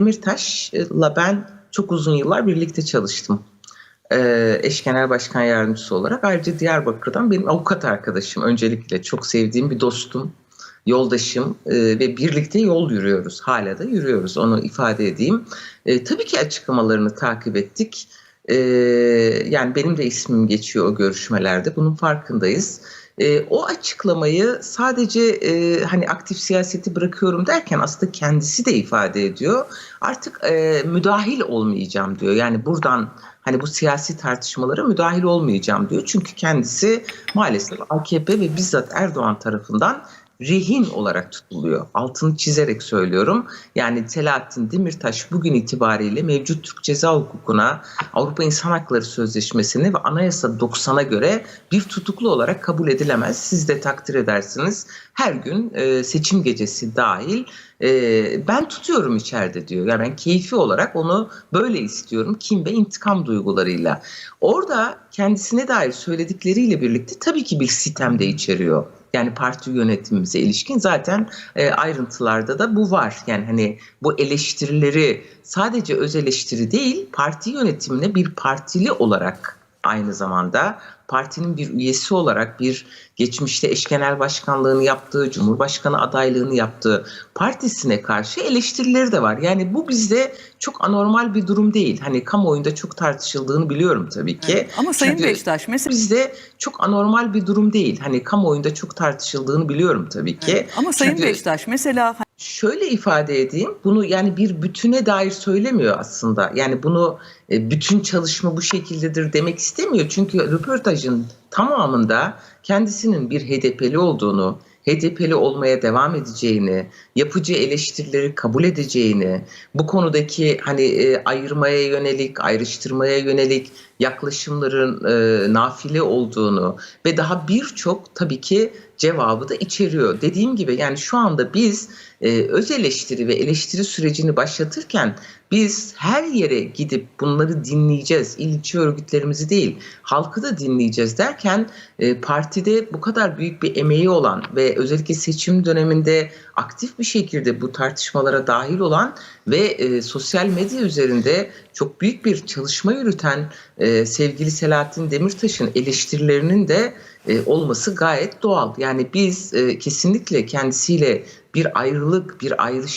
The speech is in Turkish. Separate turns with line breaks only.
Demirtaş'la ben çok uzun yıllar birlikte çalıştım. Ee, eş genel başkan yardımcısı olarak. Ayrıca Diyarbakır'dan benim avukat arkadaşım. Öncelikle çok sevdiğim bir dostum, yoldaşım e, ve birlikte yol yürüyoruz. Hala da yürüyoruz onu ifade edeyim. E, tabii ki açıklamalarını takip ettik. E, yani benim de ismim geçiyor o görüşmelerde. Bunun farkındayız. E, o açıklamayı sadece e, hani aktif siyaseti bırakıyorum derken aslında kendisi de ifade ediyor. Artık e, müdahil olmayacağım diyor. Yani buradan hani bu siyasi tartışmalara müdahil olmayacağım diyor. Çünkü kendisi maalesef AKP ve bizzat Erdoğan tarafından rehin olarak tutuluyor. Altını çizerek söylüyorum. Yani Selahattin Demirtaş bugün itibariyle mevcut Türk Ceza Hukuku'na, Avrupa İnsan Hakları Sözleşmesi'ne ve Anayasa 90'a göre bir tutuklu olarak kabul edilemez. Siz de takdir edersiniz. Her gün e, seçim gecesi dahil e, ben tutuyorum içeride diyor. Yani ben keyfi olarak onu böyle istiyorum. Kim ve intikam duygularıyla. Orada kendisine dair söyledikleriyle birlikte tabii ki bir sitem de içeriyor. Yani parti yönetimimize ilişkin zaten e, ayrıntılarda da bu var. Yani hani bu eleştirileri sadece öz eleştiri değil, parti yönetimine bir partili olarak aynı zamanda partinin bir üyesi olarak bir geçmişte eş genel başkanlığını yaptığı, cumhurbaşkanı adaylığını yaptığı partisine karşı eleştirileri de var. Yani bu bizde çok anormal bir durum değil. Hani kamuoyunda çok tartışıldığını biliyorum tabii ki.
Evet, ama Sayın
Çünkü
Beştaş mesela
bizde çok anormal bir durum değil. Hani kamuoyunda çok tartışıldığını biliyorum tabii ki.
Evet, ama Sayın
Çünkü-
Beştaş mesela
Şöyle ifade edeyim, bunu yani bir bütüne dair söylemiyor aslında. Yani bunu e, bütün çalışma bu şekildedir demek istemiyor. Çünkü röportajın tamamında kendisinin bir HDP'li olduğunu, HDP'li olmaya devam edeceğini, yapıcı eleştirileri kabul edeceğini, bu konudaki hani e, ayırmaya yönelik, ayrıştırmaya yönelik yaklaşımların e, nafile olduğunu ve daha birçok tabii ki cevabı da içeriyor. Dediğim gibi yani şu anda biz e, öz eleştiri ve eleştiri sürecini başlatırken biz her yere gidip bunları dinleyeceğiz. İlçe örgütlerimizi değil, halkı da dinleyeceğiz derken e, partide bu kadar büyük bir emeği olan ve özellikle seçim döneminde aktif bir şekilde bu tartışmalara dahil olan ve e, sosyal medya üzerinde çok büyük bir çalışma yürüten e, sevgili Selahattin Demirtaş'ın eleştirilerinin de e, olması gayet doğal. Yani biz e, kesinlikle kendisiyle bir ayrılık, bir ayrışma